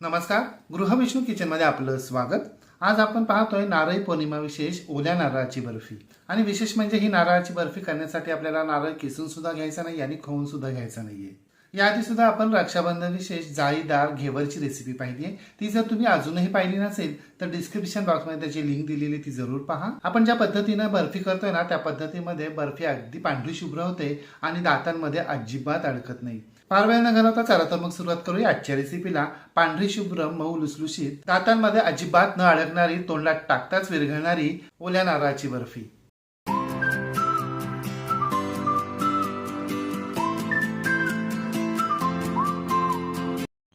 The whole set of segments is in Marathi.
नमस्कार गृहविष्णू किचनमध्ये आपलं स्वागत. आज आपण पाहतोय नारळी पौर्णिमा विशेष ओल्या नारळाची बर्फी. आणि विशेष म्हणजे ही नारळाची बर्फी करण्यासाठी आपल्याला नारळ किसून सुद्धा घ्यायचा नाही आणि खाऊन सुद्धा घ्यायचा नाहीये. याआधी सुद्धा आपण रक्षाबंधन विशेष जाळीदार घेवरची रेसिपी पाहिली आहे ती जर तुम्ही अजूनही पाहिली नसेल तर डिस्क्रिप्शन बॉक्समध्ये त्याची लिंक दिलेली ती जरूर पहा. आपण ज्या पद्धतीनं बर्फी करतोय ना त्या पद्धतीमध्ये बर्फी अगदी पांढरी शुभ्र होते आणि दातांमध्ये अजिबात अडकत नाही. फार वेळ न घालवता चला तर मग सुरुवात करूया आजच्या रेसिपीला पांढरी शुभ्र मऊ लुसलुशीत. दातांमध्ये अजिबात न अडकणारी तोंडात टाकताच विरघळणारी ओल्या नारळाची बर्फी.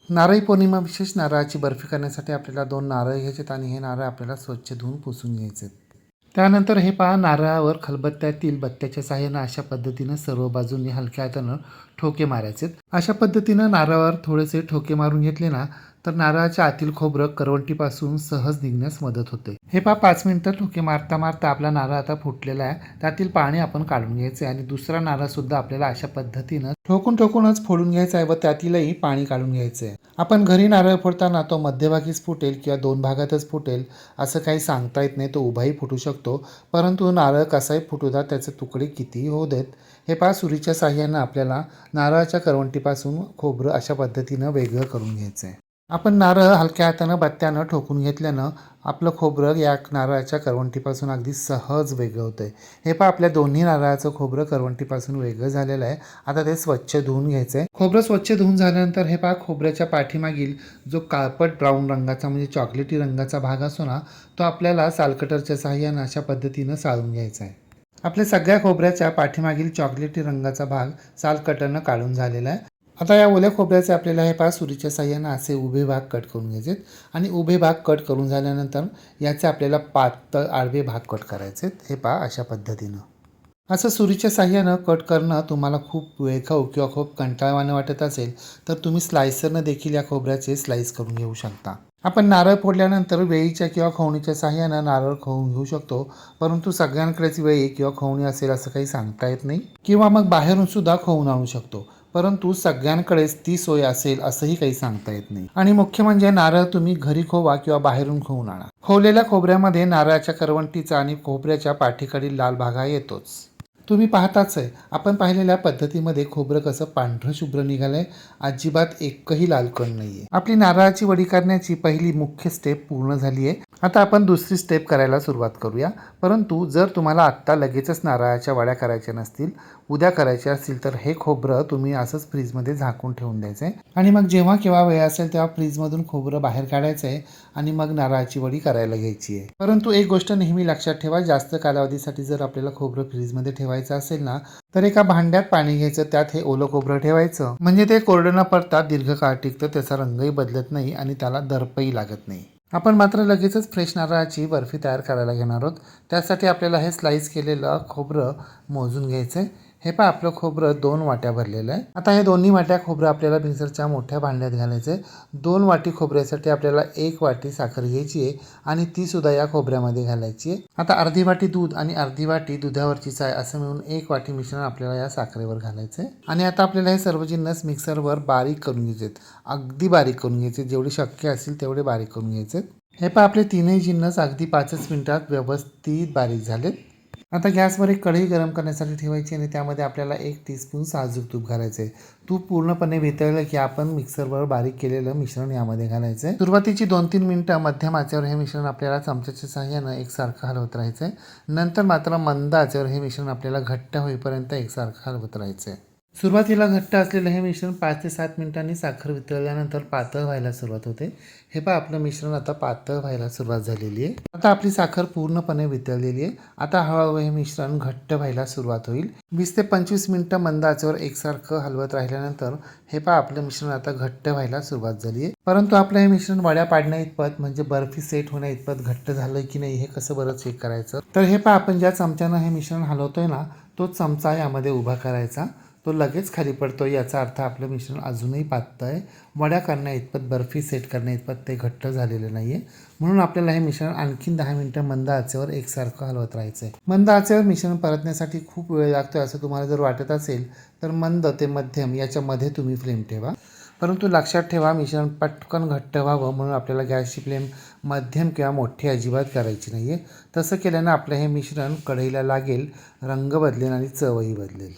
नारळी पौर्णिमा विशेष नारळाची बर्फी करण्यासाठी आपल्याला दोन नारळ घ्यायचेत आणि हे नारळ आपल्याला स्वच्छ धुवून पुसून घ्यायचे त्यानंतर हे पहा नारळावर खलबत्त्यातील बत्त्याच्या साह्यानं अशा पद्धतीनं सर्व बाजूंनी हलक्या हातानं ठोके मारायचे अशा पद्धतीनं नारळावर थोडेसे ठोके मारून घेतले ना तर नारळाच्या आतील खोबरं करवंटीपासून सहज निघण्यास मदत होते. हे पहा पाच मिनिटं ठोके मारता मारता आपला नारळ आता फुटलेला आहे. त्यातील पाणी आपण काढून घ्यायचे आणि दुसरा नारळ सुद्धा आपल्याला अशा पद्धतीनं ठोकून ठोकूनच फोडून घ्यायचा आहे व त्यातीलही पाणी काढून घ्यायचं आहे. आपण घरी नारळ फोडताना तो मध्यभागीच फुटेल किंवा दोन भागातच फुटेल असं काही सांगता येत नाही तो उभाही फुटू शकतो. परंतु नारळ कसाही फुटू द्या त्याचे तुकडे कितीही होऊ देत. हे पहा सुरीच्या साह्यानं आपल्याला नारळाच्या करवंटीपासून खोबरं अशा पद्धतीनं वेगळं करून घ्यायचं आहे. आपण नारळ हलक्या हातानं बत्त्यानं ठोकून घेतल्यानं आपलं खोबरं या नारळाच्या करवंटीपासून अगदी सहज वेगळं होतं आहे हे पहा आपल्या दोन्ही नारळाचं खोबरं करवंटीपासून वेगळं झालेलं आहे. आता ते स्वच्छ धुवून घ्यायचं आहे खोबरं स्वच्छ धुवून झाल्यानंतर हे पहा खोबऱ्याच्या पाठीमागील जो काळपट ब्राऊन रंगाचा म्हणजे चॉकलेटी रंगाचा भाग असतो ना तो आपल्याला सालकटरच्या सहाय्यानं अशा पद्धतीनं साळून घ्यायचा आहे आपल्या सगळ्या खोबऱ्याच्या पाठीमागील चॉकलेटी रंगाचा भाग सालकटरनं काढून झालेला आहे. आता या ओल्या खोबऱ्याचे आपल्याला हे पहा सुरीच्या साह्यानं असे उभे भाग कट करून घ्यायचे आणि उभे भाग कट करून झाल्यानंतर याचे आपल्याला पातळ आडवे भाग कट करायचे हे पहा अशा पद्धतीनं. असं सुरीच्या साह्यानं कट करणं तुम्हाला खूप वेळखाऊ किंवा खूप कंटाळवाणं वाटत असेल तर तुम्ही स्लायसरनं देखील या खोबऱ्याचे स्लाईस करून घेऊ शकता. आपण नारळ फोडल्यानंतर वेळीच्या किंवा खवणीच्या साह्यानं नारळ खवून घेऊ शकतो परंतु सगळ्यांकडेच वेळी किंवा खवणी असेल असं काही सांगता येत नाही. किंवा मग बाहेरून सुद्धा खवून आणू शकतो. परंतु सगळ्यांकडेच ती सोय असेल असंही काही सांगता येत नाही. आणि मुख्य म्हणजे नारळ तुम्ही घरी खोवा किंवा बाहेरून खोवून आणा. खोवलेल्या खोबऱ्यामध्ये नारळाच्या करवंटीचा आणि खोबऱ्याच्या पाठीकडील लाल भागा येतोच. तुम्ही पाहताच आहे. आपण पाहिलेल्या पद्धतीमध्ये खोबरं कसं पांढरं शुभ्र निघालंय. अजिबात एकही लाल नाही नाहीये. आपली नारळाची वडी करण्याची पहिली मुख्य स्टेप पूर्ण झाली आहे आता आपण दुसरी स्टेप करायला सुरुवात करूया. परंतु जर तुम्हाला आत्ता लगेचच नारळाच्या वड्या करायच्या नसतील उद्या करायच्या असतील तर हे खोबरं तुम्ही असंच फ्रीजमध्ये झाकून ठेवून द्यायचं आहे आणि मग जेव्हा केव्हा वेळ असेल तेव्हा फ्रीजमधून खोबरं बाहेर काढायचं आहे आणि मग नारळाची वडी करायला घ्यायची आहे परंतु एक गोष्ट नेहमी लक्षात ठेवा जास्त कालावधीसाठी जर आपल्याला खोबरं फ्रीजमध्ये ठेवा ठेवायचं असेल ना तर एका भांड्यात पाणी घ्यायचं त्यात हे ओलं खोबरं ठेवायचं. म्हणजे ते कोरडं न पडता दीर्घकाळ टिकतं त्याचा रंगही बदलत नाही आणि त्याला दर्पही लागत नाही. आपण मात्र लगेचच फ्रेश नारळाची बर्फी तयार करायला घेणार आहोत. त्यासाठी आपल्याला हे स्लाईस केलेलं खोबरं मोजून घ्यायचं आहे हे पहा आपलं खोबरं दोन वाट्या भरलेलं आहे. आता हे दोन्ही वाट्या खोबरं आपल्याला मिक्सरच्या मोठ्या भांड्यात घालायचं आहे दोन वाटी खोबऱ्यासाठी आपल्याला एक वाटी साखर घ्यायची आहे आणि ती सुद्धा या खोबऱ्यामध्ये घालायची आहे. आता अर्धी वाटी दूध आणि अर्धी वाटी दुधावरची चाय असं मिळून एक वाटी मिश्रण आपल्याला या साखरेवर घालायचं आहे आणि आता आपल्याला हे सर्व जिन्नस मिक्सरवर बारीक करून घ्यायचे आहेत. अगदी बारीक करून घ्यायचे जेवढे शक्य असेल तेवढे बारीक करून घ्यायचे हे पहा आपले तीनही जिन्नस अगदी पाचच मिनिटात व्यवस्थित बारीक झालेत. आता गॅसवर एक कढई गरम करण्यासाठी ठेवायची आणि त्यामध्ये आपल्याला एक टीस्पून साजूक तूप घालायचं आहे तूप पूर्णपणे वितळलं की आपण मिक्सरवर बारीक केलेलं मिश्रण यामध्ये घालायचं आहे सुरुवातीची दोन तीन मिनटं मध्यम आचेवर हे मिश्रण आपल्याला चमच्याच्या सहाय्यानं एकसारखं हलवत राहायचं आहे नंतर मात्र मंद आचेवर हे मिश्रण आपल्याला घट्ट होईपर्यंत एकसारखं हलवत राहायचं आहे सुरुवातीला घट्ट असलेलं हे मिश्रण पाच ते सात मिनिटांनी साखर वितळल्यानंतर पातळ व्हायला सुरुवात होते. हे पहा आपलं मिश्रण आता पातळ व्हायला सुरुवात झालेली आहे. आता आपली साखर पूर्णपणे वितळलेली आहे. आता हळूहळू हे मिश्रण घट्ट व्हायला सुरुवात होईल. वीस ते पंचवीस मिनिटं मंद आचेवर एकसारखं हलवत राहिल्यानंतर हे पहा आपलं मिश्रण आता घट्ट व्हायला सुरुवात झाली आहे. परंतु आपलं हे मिश्रण वड्या पाडण्या इतपत म्हणजे बर्फी सेट होण्या इतपत घट्ट झालं की नाही हे कसं बरं चेक करायचं? तर हे पहा आपण ज्या चमच्यानं हे मिश्रण हलवतोय ना तोच चमचा यामध्ये उभा करायचा. तो लगेच खाली पडतो याचा अर्थ आपलं मिश्रण अजूनही पातळ आहे. वड्या करण्या इतपत बर्फी सेट करण्या इतपत ते घट्ट झालेलं नाही आहे म्हणून आपल्याला हे मिश्रण आणखीन दहा मिनटं मंद आचेवर एकसारखं हलवत राहायचं आहे मंद आचेवर मिश्रण परतण्यासाठी खूप वेळ लागतो असं तुम्हाला जर वाटत असेल तर मंद ते मध्यम याच्यामध्ये तुम्ही फ्लेम ठेवा. परंतु लक्षात ठेवा मिश्रण पटकन घट्ट व्हावं म्हणून आपल्याला गॅसची फ्लेम मध्यम किंवा मोठी अजिबात करायची नाही आहे तसं केल्यानं आपलं हे मिश्रण कढईला लागेल रंग बदलेल आणि चवही बदलेल.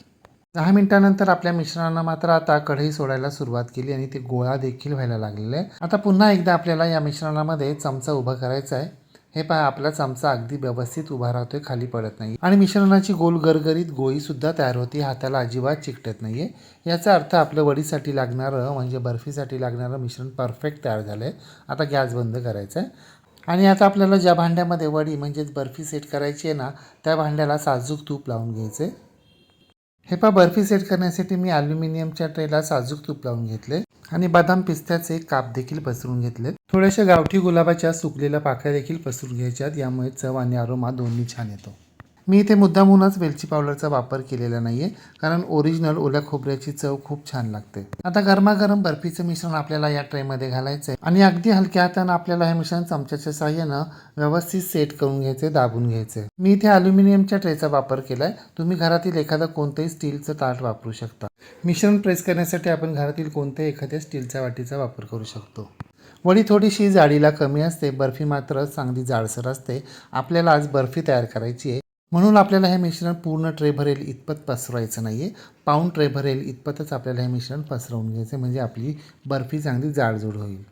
दहा मिनिटानंतर आपल्या मिश्रणानं मात्र आता कढई सोडायला सुरुवात केली आणि ते गोळा देखील व्हायला लागलेलं आहे आता पुन्हा एकदा आपल्याला या मिश्रणामध्ये चमचा उभा करायचा आहे. हे पहा आपला चमचा अगदी व्यवस्थित उभा राहतोय खाली पडत नाही आणि मिश्रणाची गोल गरगरीत गोळी सुद्धा तयार होती हाताला अजिबात चिकटत नाहीये. याचा अर्थ आपलं वडीसाठी लागणारं म्हणजे बर्फीसाठी लागणारं मिश्रण परफेक्ट तयार झालंय. आता गॅस बंद करायचा आहे. आणि आता आपल्याला ज्या भांड्यामध्ये वडी म्हणजेच बर्फी सेट करायची आहे ना त्या भांड्याला साजूक तूप लावून घ्यायचं आहे हे पहा बर्फी सेट करण्यासाठी मी अल्युमिनियमच्या ट्रेला साजूक तूप लावून घेतले आणि बदाम पिस्त्याचे काप देखील पसरून घेतले. थोड्याशा गावठी गुलाबाच्या सुकलेल्या पाकळ्या देखील पसरून घ्यायच्यात यामुळे चव आणि आरोमा दोन्ही छान येतो. मी इथे मुद्दामहूनच वेलची पावडरचा वापर केलेला नाहीये कारण ओरिजिनल ओल्या खोबऱ्याची चव खूप छान लागते. आता गरमागरम बर्फीचं मिश्रण आपल्याला या ट्रेमध्ये घालायचं आहे आणि अगदी हलक्या हातानं आपल्याला हे मिश्रण चमच्याच्या साह्यानं व्यवस्थित सेट करून घ्यायचे दाबून घ्यायचे मी इथे अल्युमिनियमच्या ट्रेचा वापर केलाय. तुम्ही घरातील एखादं कोणतंही स्टीलचं ताट वापरू शकता. मिश्रण प्रेस करण्यासाठी आपण घरातील कोणत्याही एखाद्या स्टीलच्या वाटीचा वापर करू शकतो. वडी थोडीशी जाडीला कमी असते बर्फी मात्र चांगली जाडसर असते. आपल्याला आज बर्फी तयार करायची आहे. म्हणून आपल्याला हे मिश्रण पूर्ण ट्रे भरेल इतपत पसरवायचं नाही आहे पाऊण ट्रे भरेल इतपतच आपल्याला हे मिश्रण पसरवून घ्यायचं म्हणजे आपली बर्फी चांगली जाडजूड होईल.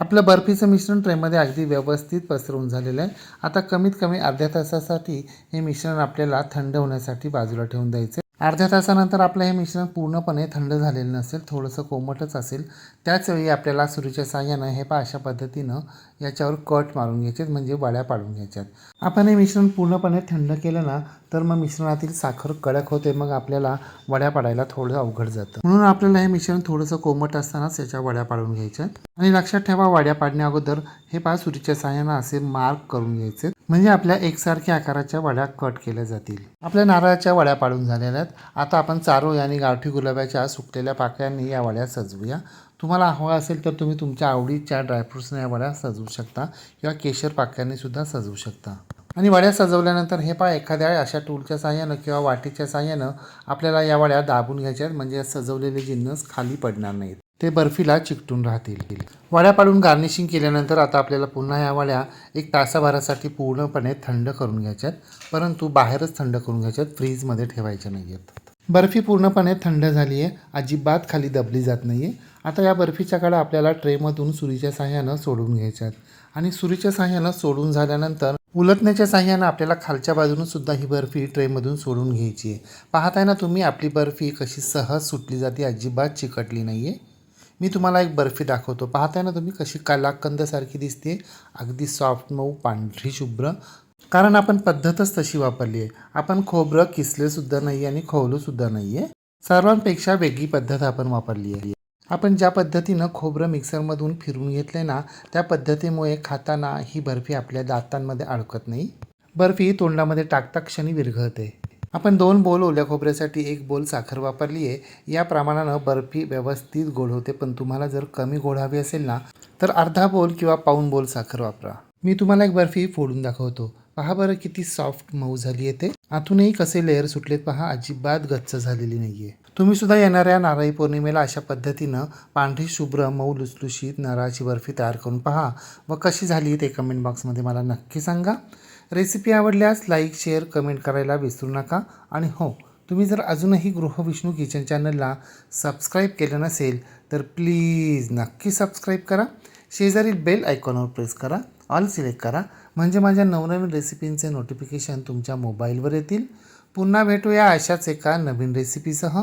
आपलं बर्फीचं मिश्रण ट्रेमध्ये अगदी व्यवस्थित पसरवून झालेलं आहे. आता कमीत कमी अर्ध्या तासासाठी हे मिश्रण आपल्याला थंड होण्यासाठी बाजूला ठेवून द्यायचं अर्ध्या तासानंतर आपलं हे मिश्रण पूर्णपणे थंड झालेलं नसेल थोडंसं कोमटच असेल त्याचवेळी आपल्याला सुरीच्या साह्यानं हे पा अशा पद्धतीनं याच्यावर कट मारून घ्यायचे म्हणजे वड्या पाडून घ्यायच्यात. आपण हे मिश्रण पूर्णपणे थंड केलं ना तर मग मिश्रणातील साखर कडक होते मग आपल्याला वड्या पाडायला थोडं अवघड जातं. म्हणून आपल्याला हे मिश्रण थोडंसं कोमट असतानाच याच्या वड्या पाडून घ्यायचे आणि लक्षात ठेवा वड्या पाडण्या अगोदर हे पाय सुरीच्या साह्यानं असे मार्क करून घ्यायचे. म्हणजे आपल्या एकसारख्या आकाराच्या वड्या कट केल्या जातील. आपल्या नारळाच्या वड्या पाडून झालेल्या आहेत. आता आपण चारोळी आणि गावठी गुलाबाच्या सुकलेल्या पाकळ्यांनी या वड्या सजवूया. तुम्हाला हवा असेल तर तुम्ही तुमच्या आवडीच्या ड्रायफ्रुट्सने या वड्या सजवू शकता किंवा केशर पाक्यांनी सुद्धा सजवू शकता. आणि वड्या सजवल्यानंतर हे पहा एखाद्या अशा टूलच्या साह्यानं किंवा वाटीच्या साह्यानं आपल्याला या वड्या दाबून घ्यायच्या आहेत. म्हणजे सजवलेले जिन्नस खाली पडणार नाहीत. ते बर्फीला चिकटून राहतील. वड्या पाडून गार्निशिंग केल्यानंतर आता आपल्याला पुन्हा या वड्या एक तासाभरासाठी पूर्णपणे थंड करून घ्यायच्यात परंतु बाहेरच थंड करून घ्यायच्यात फ्रीजमध्ये ठेवायच्या नाही आहेत बर्फी पूर्णपणे थंड झाली आहे. अजिबात खाली दबली जात नाही आहे आता या बर्फीच्या काळा आपल्याला ट्रेमधून सुरीच्या साह्यानं सोडून घ्यायच्यात आणि सुरीच्या साह्यानं सोडून झाल्यानंतर उलटण्याच्या साह्यानं आपल्याला खालच्या बाजूनं सुद्धा ही बर्फी ट्रेमधून सोडून घ्यायची आहे. पाहताय ना तुम्ही आपली बर्फी कशी सहज सुटली जाते अजिबात चिकटली नाही आहे मी तुम्हाला एक बर्फी दाखवतो. पाहताय ना तुम्ही कशी कलाकंदसारखी दिसते. अगदी सॉफ्ट मऊ पांढरी शुभ्र. कारण आपण पद्धतच तशी वापरली आहे. आपण खोबरं किसलेसुद्धा नाही आणि खोवलंसुद्धा नाही आहे सर्वांपेक्षा वेगळी पद्धत आपण वापरली आहे. आपण ज्या पद्धतीनं खोबरं मिक्सरमधून फिरून घेतले ना त्या पद्धतीमुळे खाताना ही बर्फी आपल्या दातांमध्ये अडकत नाही. बर्फी तोंडामध्ये टाकता क्षणी विरघळते. आपण दोन बोल ओल्या खोबऱ्यासाठी एक बोल साखर वापरली आहे या प्रमाणानं बर्फी व्यवस्थित गोड होते पण तुम्हाला जर कमी गोड हवी असेल ना तर अर्धा बोल किंवा पाऊन बोल साखर वापरा. मी तुम्हाला एक बर्फी फोडून दाखवतो. पहा बरं किती सॉफ्ट मऊ झाली आहे ते. आतूनही कसे लेअर सुटलेत पहा अजिबात गच्च झालेली नाही आहे तुम्ही सुद्धा येणाऱ्या नारळी पौर्णिमेला अशा पद्धतीनं पांढरी शुभ्र मऊ लुसलुशीत नारळाची बर्फी तयार करून पहा. व कशी झाली ते कमेंट बॉक्समध्ये मला नक्की सांगा. रेसिपी आवडल्यास लाईक शेअर कमेंट करायला विसरू नका. आणि हो तुम्ही जर अजूनही गृहविष्णू किचन चॅनलला सबस्क्राईब केलं नसेल तर प्लीज नक्की सबस्क्राईब करा. शेजारील बेल आयकॉनवर प्रेस करा. ऑल सिलेक्ट करा. म्हणजे माझ्या नवनवीन रेसिपींचे नोटिफिकेशन तुमच्या मोबाईलवर येतील. पुन्हा भेटूया अशाच एका नवीन रेसिपीसह